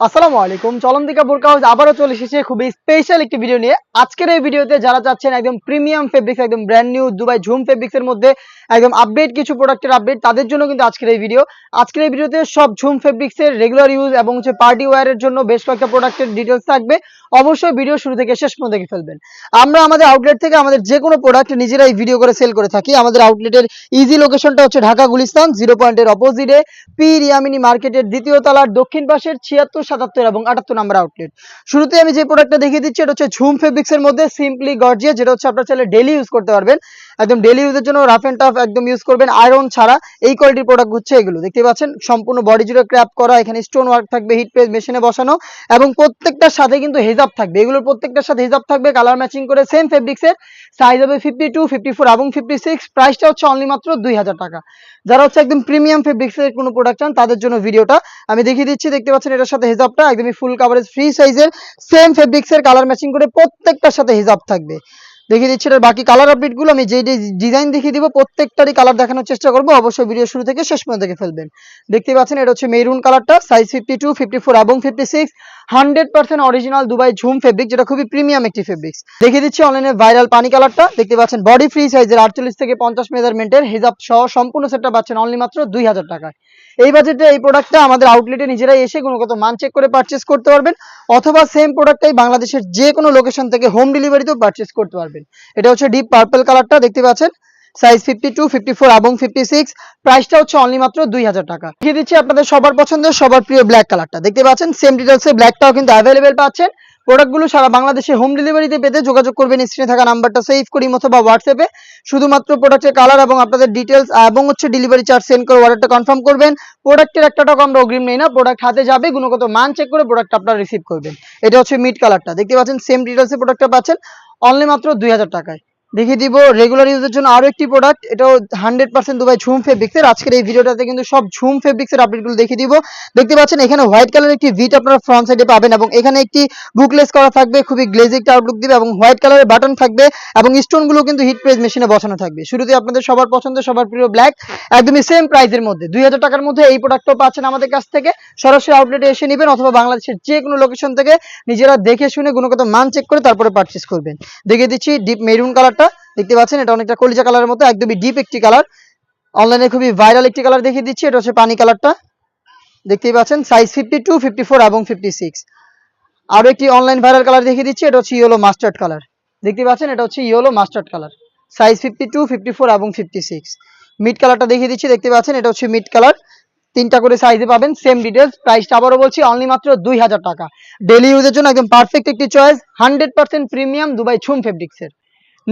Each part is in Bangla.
আসসালামু আলাইকুম। চলন্তিকা বোরকা হাউস আবারও চলে এসেছে। খুবই স্পেশাল একটি ভিডিও নিয়ে। আজকের এই ভিডিওতে যারা চাচ্ছেন একদম প্রিমিয়াম ফেব্রিক্স একদম ব্র্যান্ড নিউ দুবাই ঝুম ফেব্রিক্স এর মধ্যে একদম আপডেট কিছু প্রোডাক্টের আপডেট তাদের জন্য কিন্তু আজকের এই ভিডিও আজকের এই ভিডিওতে সব ঝুম ফেব্রিক্স এর রেগুলার ইউজ এবং হচ্ছে পার্টি ওয়্যারের জন্য বেশ কয়েকটা প্রোডাক্টের ডিটেলস থাকবে। অবশ্যই ভিডিও শুরু থেকে শেষ পর্যন্ত দেখে ফেলবেন। আমরা আমাদের আউটলেট থেকে আমাদের যে কোনো প্রোডাক্ট নিজেরাই ভিডিও করে সেল করে থাকি। আমাদের আউটলেটের ইজি লোকেশনটা হচ্ছে ঢাকা গুলিস্তান জিরো পয়েন্টের অপোজিটে পি রিয়ামিনী মার্কেটের দ্বিতীয় তলার দক্ষিণ পাশের ছিয়াত্তর সাতাত্তর এবং আটাত্তর নাম্বার আউটলেট শুরুতে আমি যে প্রোডাক্টটা দেখিয়ে দিচ্ছি, এটা হচ্ছে ঝুম ফেব্রিক্স এর মধ্যে সিম্পলি গর্জিয়া যেটা হচ্ছে আপনার চাইলে ডেলি ইউজ করতে পারবেন। একদম ডেলি ইউজের জন্য রাফ এন্ড টাফ একদম ইউজ করবেন। আয়রন ছাড়া এই কোয়ালিটির প্রোডাক্ট হচ্ছে এগুলো। দেখতে পাচ্ছেন, সম্পূর্ণ বডি জুড়ে ক্র্যাপ করা, এখানে স্টোন ওয়ার্ক থাকবে হিট প্রেস মেশিনে বসানো এবং প্রত্যেকটার সাথে কিন্তু হেজাব থাকবে। এগুলোর প্রত্যেকটার সাথে হেজাব থাকবে কালার ম্যাচিং করে সেম ফেব্রিক্সের সাইজ হবে ফিফটি টু ফিফটি ফোর এবং ফিফটি সিক্স প্রাইসটা হচ্ছে অনলি মাত্র দুই হাজার টাকা। যারা হচ্ছে একদম প্রিমিয়াম ফেব্রিক্সের কোনো প্রোডাক্ট চান, তাদের জন্য ভিডিওটা আমি দেখিয়ে দিচ্ছি। দেখতে পাচ্ছেন, এটার সাথে হেজাবটা একদমই ফুল কাভারেজ ফ্রি সাইজের সেম ফেব্রিক্সের কালার ম্যাচিং করে প্রত্যেকটার সাথে হেজাব থাকবে। দেখিয়ে দিচ্ছি এটার বাকি কালার আপডেটগুলো আমি যেই ডিজাইন দেখিয়ে দিব, প্রত্যেকটারই কালার দেখানোর চেষ্টা করব। অবশ্যই ভিডিও শুরু থেকে শেষ পর্যন্ত দেখে ফেলবেন। দেখতে পাচ্ছেন, এটা হচ্ছে মেরুন কালারটা size fifty two fifty four এবং fifty six hundred percent original Dubai zoom fabric যেটা খুবই প্রিমিয়াম একটি ফেব্রিক্স দেখিয়ে দিচ্ছি অনলাইনে ভাইরাল পানি কালারটা দেখতে পাচ্ছেন বডি ফ্রি সাইজের আটচল্লিশ থেকে পঞ্চাশ মেজারমেন্টের হিজাব সহ সম্পূর্ণ সেটটা পাচ্ছেন অনলি মাত্র দুই হাজার টাকায়। এই বাজেটে এই প্রোডাক্টটা আমাদের আউটলেটে নিজেরাই এসে গুণগত মান চেক করে পারচেস করতে পারবেন, অথবা সেম প্রোডাক্টটাই বাংলাদেশের যে কোনো লোকেশন থেকে হোম ডেলিভারিতেও পারচেস করতে পারবেন। এটা হচ্ছে ডিপ পার্পল কালারটা দেখতে পাচ্ছেন? Size fifty two fifty four এবং ফিফটি সিক্স প্রাইসটা হচ্ছে অনলি মাত্র দুই হাজার টাকা। দেখিয়ে দিচ্ছি আপনাদের সবার পছন্দের, সবার প্রিয় ব্ল্যাক কালারটা দেখতে পাচ্ছেন? সেম ডিটেলসে ব্ল্যাকটাও কিন্তু অ্যাভেলেবেল পাচ্ছেন। প্রোডাক্টগুলো সারা বাংলাদেশে হোম ডেলিভারিতে পেতে যোগাযোগ করবেন স্ক্রিনে থাকা নাম্বারটা সেভ করি, অথবা হোয়াটসঅ্যাপে শুধুমাত্র প্রোডাক্টের কালার এবং আপনাদের ডিটেলস এবং হচ্ছে ডেলিভারি চার্জ সেন্ড করে অর্ডারটা কনফার্ম করবেন। প্রোডাক্টের একটা টাকা আমরা অগ্রিম নেই না। প্রোডাক্ট হাতে যাবে, গুণগত মান চেক করে প্রোডাক্ট আপনারা রিসিভ করবেন। এটা হচ্ছে মিড কালারটা দেখতে পাচ্ছেন সেম ডিটেলসে প্রোডাক্টটা পাচ্ছেন। অনলি মাত্র দুই হাজার টাকায়। দেখিয়ে দিব রেগুলার ইউজের জন্য আরও একটি প্রোডাক্ট এটাও হান্ড্রেড পার্সেন্ট দুবাই ঝুম ফেব্রিক্সের আজকের এই ভিডিওটাতে কিন্তু সব ঝুম ফেব্রিক্সের আপডেটগুলো দেখিয়ে দিব। দেখতে পাচ্ছেন, এখানে হোয়াইট কালার একটি ভিট আপনারা ফ্রন্ট সাইডে পাবেন এবং এখানে একটি বুকলেস করা থাকবে, খুবই গ্লেজি একটা আউটলুক দিবে এবং হোয়াইট কালারের বাটন থাকবে এবং স্টোনগুলো কিন্তু হিট প্রেস মেশিনে বসানো থাকবে। শুরুতে আপনাদের সবার পছন্দ, সবার প্রিয় ব্ল্যাক একদমই সেম প্রাইসের মধ্যে। দুই হাজার টাকার মধ্যে এই প্রোডাক্টও পাচ্ছেন আমাদের কাছ থেকে। সরাসরি আউটলেটে এসে নেবেন অথবা বাংলাদেশের যে কোনো লোকেশন থেকে নিজেরা দেখে শুনে গুণগত মান চেক করে তারপরে পারচেস করবেন। দেখিয়ে দিচ্ছি ডিপ মেরুন কালারটা দেখতে পাচ্ছেন, এটা অনেকটা কলিজা কালারের মতো, একদমই ডিপ একটি কালার। অনলাইনে খুবই ভাইরাল একটি কালার দেখিয়ে দিচ্ছি, এটা হচ্ছে পানি কালারটা। দেখতেই পাচ্ছেন size fifty two fifty four এবং ফিফটি সিক্স আরও একটি অনলাইন ভাইরাল কালার দেখিয়ে দিচ্ছি, এটা হচ্ছে ইয়েলো মাস্টার্ড কালার দেখতে পাচ্ছেন, এটা হচ্ছে yellow mustard colour size fifty two fifty four এবং ফিফটি সিক্স মিড কালারটা দেখিয়ে দিচ্ছি, দেখতে পাচ্ছেন, এটা হচ্ছে মিড কালার তিনটা করে সাইজে পাবেন সেম ডিটেলস প্রাইসটা আবারও বলছি অনলি মাত্র দুই হাজার টাকা। ডেলি ইউজের জন্য একদম পারফেক্ট একটি choice hundred percent premium Dubai zoom ফেব্রিক্সের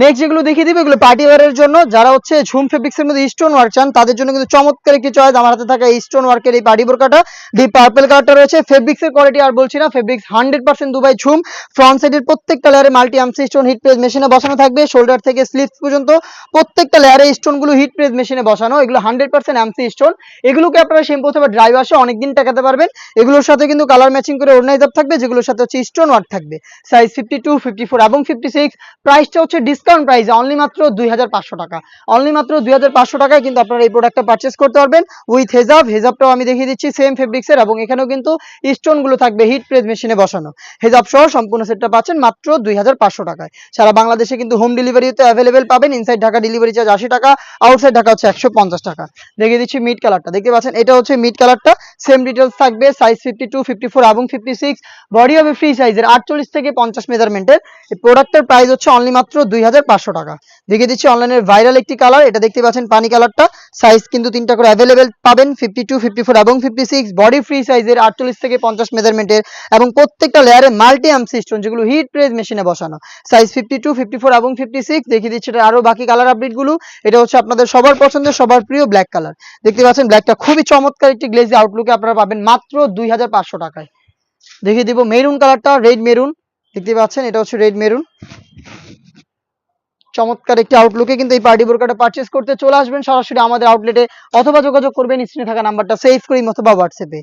নেক্সট যেগুলো দেখিয়ে দিবে, এগুলো পার্টি ওয়ারের জন্য। যারা হচ্ছে ঝুম ফেব্রিক্স এর মধ্যে স্টোন ওয়ার্ক চান, তাদের জন্য কিন্তু চমৎকার একটি চয়েস আমার হাতে থাকা এই স্টোন ওয়ার্কের এই পার্টি বোরকাটা ডিপ পার্পল কালারটা রয়েছে। ফেব্রিক্স এর কোয়ালিটি আর বলছি না fabrics hundred percent Dubai zoom front সাইডের প্রত্যেকটা লেয়ারে মাল্টি আমসি স্টোন হিট প্রেস মেশিনে বসানো থাকবে। শোল্ডার থেকে স্লিভস পর্যন্ত প্রত্যেকটা লেয়ারে স্টোনগুলো হিট প্রেস মেশিনে বসানো। এগুলো হান্ড্রেড পার্সেন্ট আমসি স্টোন এগুলোকে আপনারা শ্যাম্পু অথবা ড্রাই ওয়াশে অনেকদিন টাকাতে পারবেন। এগুলোর সাথে কিন্তু কালার ম্যাচিং করে অর্নাইজ আপ থাকবে, যেগুলোর সাথে হচ্ছে স্টোন ওয়ার্ক থাকবে। Size fifty two fifty four এবং ফিফটি সিক্স প্রাইসটা হচ্ছে ডিসকাউন্ট প্রাইস অনলি মাত্র দুই হাজার পাঁচশো টাকা। অনলি মাত্র দুই হাজার পাঁচশো টাকায় কিন্তু আপনারা এই প্রোডাক্টটা পারচেস করতে পারবেন উইথ হেজাব হেজাবটাও আমি দেখিয়ে দিচ্ছি সেম ফেব্রিক্সের এবং এখানেও কিন্তু স্টোনগুলো থাকবে হিট প্রেস মেশিনে বসানো। হেজাব সহ সম্পূর্ণ সেটটা পাচ্ছেন মাত্র দুই হাজার পাঁচশো টাকায়। সারা বাংলাদেশে কিন্তু হোম ডেলিভারিতে অ্যাভেলেবেল পাবেন। ইনসাইড ঢাকা ডেলিভারি চার্জ আশি টাকা আউটসাইড ঢাকা হচ্ছে একশো পঞ্চাশ টাকা। দেখিয়ে দিচ্ছি মিড কালারটা দেখতে পাচ্ছেন, এটা হচ্ছে মিড কালারটা সেম ডিটেলস থাকবে size fifty two fifty four এবং ফিফটি সিক্স বডি হবে ফ্রি সাইজের আটচল্লিশ থেকে পঞ্চাশ মেজারমেন্টের প্রোডাক্টের প্রাইস হচ্ছে অনলি মাত্র দুই হাজার পাঁচশো টাকা। দেখিয়ে দিচ্ছি অনলাইনের ভাইরাল একটি কালার এটা দেখতে পাচ্ছেন পানি কালারটা সাইজ কিন্তু তিনটা করে অ্যাভেলেবেল পাবেন ফিফটি টু ফিফটি ফোর এবং ফিফটি সিক্স বডি ফ্রি সাইজের আটচল্লিশ থেকে পঞ্চাশ মেজারমেন্টের এবং প্রত্যেকটা লেয়ারে মাল্টি আম সিস্টেম যেগুলো হিট প্রেস মেশিনে বসানো। Size fifty two fifty four এবং ফিফটি সিক্স দেখিয়ে দিচ্ছি এটা আরও বাকি কালার আপডেটগুলো এটা হচ্ছে আপনাদের সবার পছন্দের, সবার প্রিয় ব্ল্যাক কালার দেখতে পাচ্ছেন ব্ল্যাকটা খুবই চমৎকার একটি গ্লেজি আউটলুকে আপনারা পাবেন মাত্র দুই হাজার পাঁচশো টাকায়। দেখিয়ে দিব মেরুন কালারটা রেড মেরুন দেখতে পাচ্ছেন, এটা হচ্ছে রেড মেরুন চমৎকার একটি আউটলুকে কিন্তু এই পার্টি বোরকাটা পারচেস করতে চলে আসবেন। সরাসরি আমাদের আউটলেটে অথবা যোগাযোগ করবেন, স্ক্রিনে থাকা নাম্বারটা সেভ করি অথবা হোয়াটসঅ্যাপে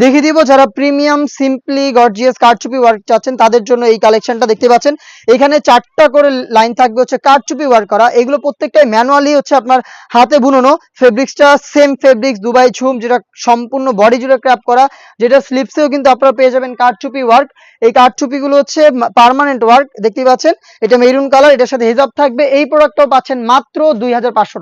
দেখিয়ে দিব যারা প্রিমিয়াম সিম্পলি গর্জিয়াস কারচুপি ওয়ার্ক চাচ্ছেন, তাদের জন্য এই কালেকশনটা দেখতে পাচ্ছেন। এখানে চারটা করে লাইন থাকবে হচ্ছে কারচুপি ওয়ার্ক করা। এগুলো প্রত্যেকটাই ম্যানুয়ালি হচ্ছে আপনার হাতে বুননো। ফেব্রিক্সটা সেম ফেব্রিক্স দুবাই ঝুম, যেটা সম্পূর্ণ বডি জুড়ে ক্র্যাপ করা। যেটা স্লিপসেও কিন্তু আপনারা পেয়ে যাবেন কারচুপি ওয়ার্ক এই কারচুপিগুলো হচ্ছে পার্মানেন্ট ওয়ার্ক দেখতে পাচ্ছেন? এটা মেরুন কালার এটার সাথে হেজাব থাকবে। এই প্রোডাক্টটাও পাচ্ছেন মাত্র দুই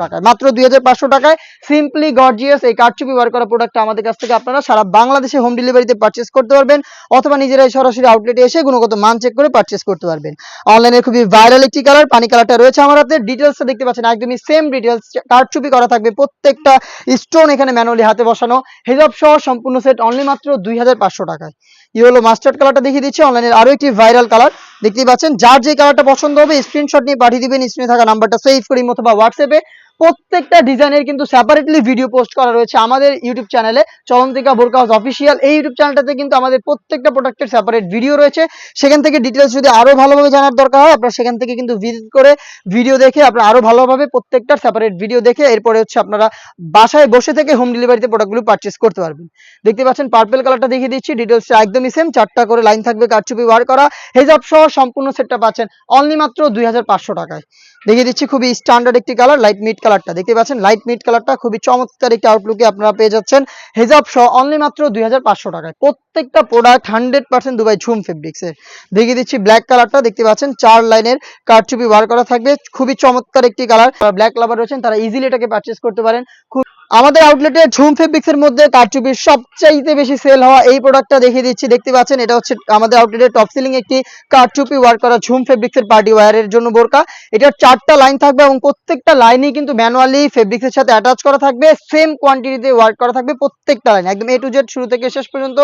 টাকায়। মাত্র দুই হাজার পাঁচশো টাকায় সিম্পলি গর্জিয়াস এই কারচুপি ওয়ার্ক করা প্রোডাক্টটা আমাদের কাছ থেকে আপনারা সারা বাংলাদেশে হোম ডেলিভারিতে পারচেস করতে পারবেন অথবা নিজেরাই সরাসরি আউটলেটে এসে গুণগত মান চেক করে পারচেস করতে পারবেন। অনলাইনে খুবই ভাইরাল একটি কালার পানি কালারটা রয়েছে আমার হাতে। ডিটেলসটা দেখতে পাচ্ছেন, একদমই সেম ডিটেলস কারচুপি করা থাকবে প্রত্যেকটা স্টোন এখানে ম্যানুয়ালি হাতে বসানো। হিজাব সহ সম্পূর্ণ সেট অনলি মাত্র দুই টাকায়। ইয়েলো মাস্টার্ড কালারটা দেখিয়ে দিচ্ছি। অনলাইনের আরও একটি ভাইরাল কালার। দেখতেই পাচ্ছেন, যার যে কালারটা পছন্দ হবে স্ক্রিনশট নিয়ে পাঠিয়ে দিবেন স্ক্রিনে থাকা নাম্বারটা সেভ করি অথবা হোয়াটসঅ্যাপে প্রত্যেকটা ডিজাইনের কিন্তু সেপারেটলি ভিডিও পোস্ট করা রয়েছে আমাদের ইউটিউব চ্যানেলে চলন্তিকা বোরকা হাউস অফিসিয়াল এই ইউটিউব চ্যানেলটাতে কিন্তু আমাদের প্রত্যেকটা প্রোডাক্টের সেপারেট ভিডিও রয়েছে। সেখান থেকে ডিটেলস যদি আরও ভালোভাবে জানার দরকার হয়, আপনারা সেখান থেকে কিন্তু ভিজিট করে ভিডিও দেখে আপনারা আরও ভালোভাবে প্রত্যেকটার সেপারেট ভিডিও দেখে এরপরে হচ্ছে আপনারা বাসায় বসে থেকে হোম ডেলিভারিতে প্রোডাক্টগুলো পারচেস করতে পারবেন। দেখতে পাচ্ছেন পার্পেল কালারটা দেখিয়ে দিচ্ছি ডিটেলস একদমই সেম চারটা করে লাইন থাকবে কারচুপি ওয়ার করা। হেজাব সহ সম্পূর্ণ সেটটা পাচ্ছেন অনলি মাত্র দুই হাজার পাঁচশো টাকায়। দেখিয়ে দিচ্ছি, খুবই স্ট্যান্ডার্ড একটি কালার লাইট মিড কালারটা দেখতে পাচ্ছেন লাইট মিড কালারটা খুবই চমৎকার একটি আউটলুকে আপনারা পেয়ে যাচ্ছেন। হেজাব সহ অনলি মাত্র দুই হাজার পাঁচশো টাকায়। প্রত্যেকটা product hundred percent Dubai zoom fabrics এর। দেখিয়ে দিচ্ছি ব্ল্যাক কালারটা দেখতে পাচ্ছেন, চার লাইনের কারচুপি বার করা থাকবে। খুবই চমৎকার একটি কালার ব্ল্যাক লাভার রয়েছেন, তারা ইজিলি এটাকে পারচেস করতে পারেন। খুব আমাদের আউটলেটে ঝুম ফেব্রিক্স এর মধ্যে কারচুপির সবচাইতে বেশি সেল হওয়া এই প্রোডাক্টটা দেখিয়ে দিচ্ছি। দেখতে পাচ্ছেন, এটা হচ্ছে আমাদের আউটলেটের টপ সিলিং একটি কারচুপি ওয়ার্ক করা ঝুম ফেব্রিক্স এর পার্টি ওয়্যারের জন্য বোরকা। এটার চারটা লাইন থাকবে এবং প্রত্যেকটা লাইনই কিন্তু ম্যানুয়ালি ফেব্রিক্স এর সাথে অ্যাটাচ করা থাকবে। সেম কোয়ান্টিটিতে ওয়ার্ক করা থাকবে প্রত্যেকটা লাইন একদম এ টু জেড শুরু থেকে শেষ পর্যন্ত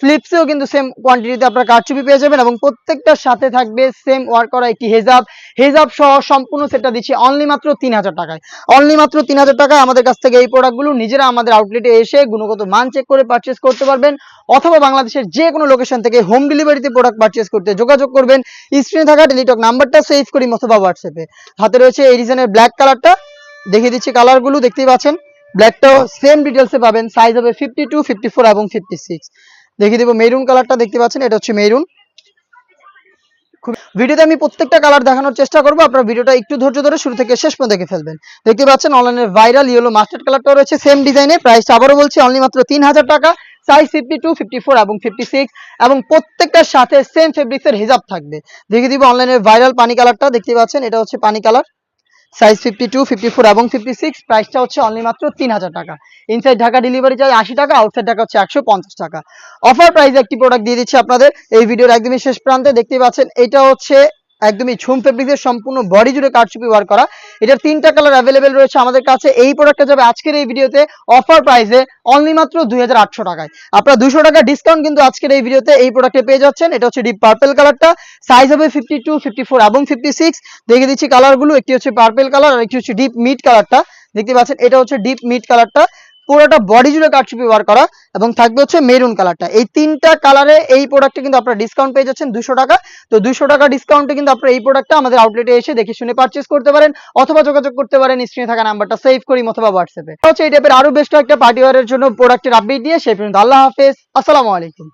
স্লিপসেও কিন্তু সেম কোয়ান্টিটিতে আপনারা কারচুপি পেয়ে যাবেন এবং প্রত্যেকটার সাথে থাকবে সেম ওয়ার্ক করা একটি হেজাব। হেজাব সহ সম্পূর্ণ সেটটা দিচ্ছি অনলি মাত্র তিন হাজার টাকায়। অনলি মাত্র তিন হাজার টাকায় আমাদের কাছ থেকে এই প্রোডাক্টগুলো নিজেরা আমাদের আউটলেটে এসে গুণগত মান চেক করে পারচেস করতে পারবেন, অথবা বাংলাদেশের যে কোনো লোকেশন থেকে হোম ডেলিভারিতে প্রোডাক্ট পারচেস করতে যোগাযোগ করবেন। স্ক্রিনে থাকা টেলিটক নাম্বারটা সেভ করি অথবা হোয়াটসঅ্যাপে হাতে রয়েছে এই ডিজাইনের ব্ল্যাক কালারটা দেখিয়ে দিচ্ছি কালারগুলো দেখতেই পাচ্ছেন? ব্ল্যাকটাও সেম ডিটেলসে পাবেন। সাইজ হবে ফিফটি টু ফিফটি ফোর এবং ফিফটি সিক্স দেখিয়ে দিব মেরুন কালারটা দেখতে পাচ্ছেন? এটা হচ্ছে মেরুন ভিডিওতে আমি প্রত্যেকটা কালার দেখানোর চেষ্টা করব। আপনার ভিডিওটা একটু ধৈর্য ধরে শুরু থেকে শেষ পর্যন্ত দেখে ফেলবেন। দেখতে পাচ্ছেন অনলাইনের ভাইরাল ইয়েলো মাস্টার্ড কালারটা রয়েছে সেম ডিজাইনে প্রাইস আবারও বলছি অনলি মাত্র তিন হাজার টাকা। Size fifty two fifty four এবং ফিফটি সিক্স এবং প্রত্যেকটার সাথে সেম ফেব্রিক্সের হিজাব থাকবে। দেখে দিব অনলাইনের ভাইরাল পানি কালারটা দেখতে পাচ্ছেন, এটা হচ্ছে পানি colour size fifty two fifty four এবং ফিফটি সিক্স প্রাইসটা হচ্ছে অনলি মাত্র তিন হাজার টাকা। ইনসাইড ঢাকা ডেলিভারি চার্জ আশি টাকা আউটসাইড ঢাকা হচ্ছে একশো পঞ্চাশ টাকা। অফার প্রাইস একটি প্রোডাক্ট দিয়ে দিচ্ছি আপনাদের। এই ভিডিওর একদমই শেষ প্রান্তে দেখতে পাচ্ছেন, এটা হচ্ছে একদমই ঝুম ফেব্রিক্সের সম্পূর্ণ বডি জুড়ে কারচুপি ওয়ার করা। এটার তিনটা কালার অ্যাভেলেবেল রয়েছে আমাদের কাছে। এই প্রোডাক্টটা যাবে আজকের এই ভিডিওতে অফার প্রাইসে অনলি মাত্র দুই হাজার আটশো টাকায়। আপনারা দুশো টাকা ডিসকাউন্ট কিন্তু আজকের এই ভিডিওতে এই প্রোডাক্টে পেয়ে যাচ্ছেন। এটা হচ্ছে ডিপ পার্পেল কালারটা সাইজ হবে ফিফটি টু ফিফটি ফোর এবং ফিফটি সিক্স দেখে দিচ্ছি কালারগুলো একটি হচ্ছে পার্পেল কালার আর একটি হচ্ছে ডিপ মিড কালারটা দেখতে পাচ্ছেন, এটা হচ্ছে ডিপ মিড কালারটা পুরোটা বডি জুড়ে কারচুপি ওয়ার করা এবং থাকবে হচ্ছে মেরুন কালারটা এই তিনটা কালারে এই প্রোডাক্টে কিন্তু আপনারা ডিসকাউন্ট পেয়ে যাচ্ছেন দুশো টাকা। তো দুশো টাকা ডিসকাউন্টে কিন্তু আপনারা এই প্রোডাক্টটা আমাদের আউটলেটে এসে দেখে শুনে পারচেস করতে পারেন অথবা যোগাযোগ করতে পারেন স্ক্রিনে থাকা নাম্বারটা সেভ করি অথবা হোয়াটসঅ্যাপে হচ্ছে এই টাইপের আরও বেস্ট কয়েকটা পার্টিওয়ারের জন্য প্রোডাক্টের আপডেট দিয়ে সেই পর্যন্ত আল্লাহ হাফেজ। আসসালামু আলাইকুম।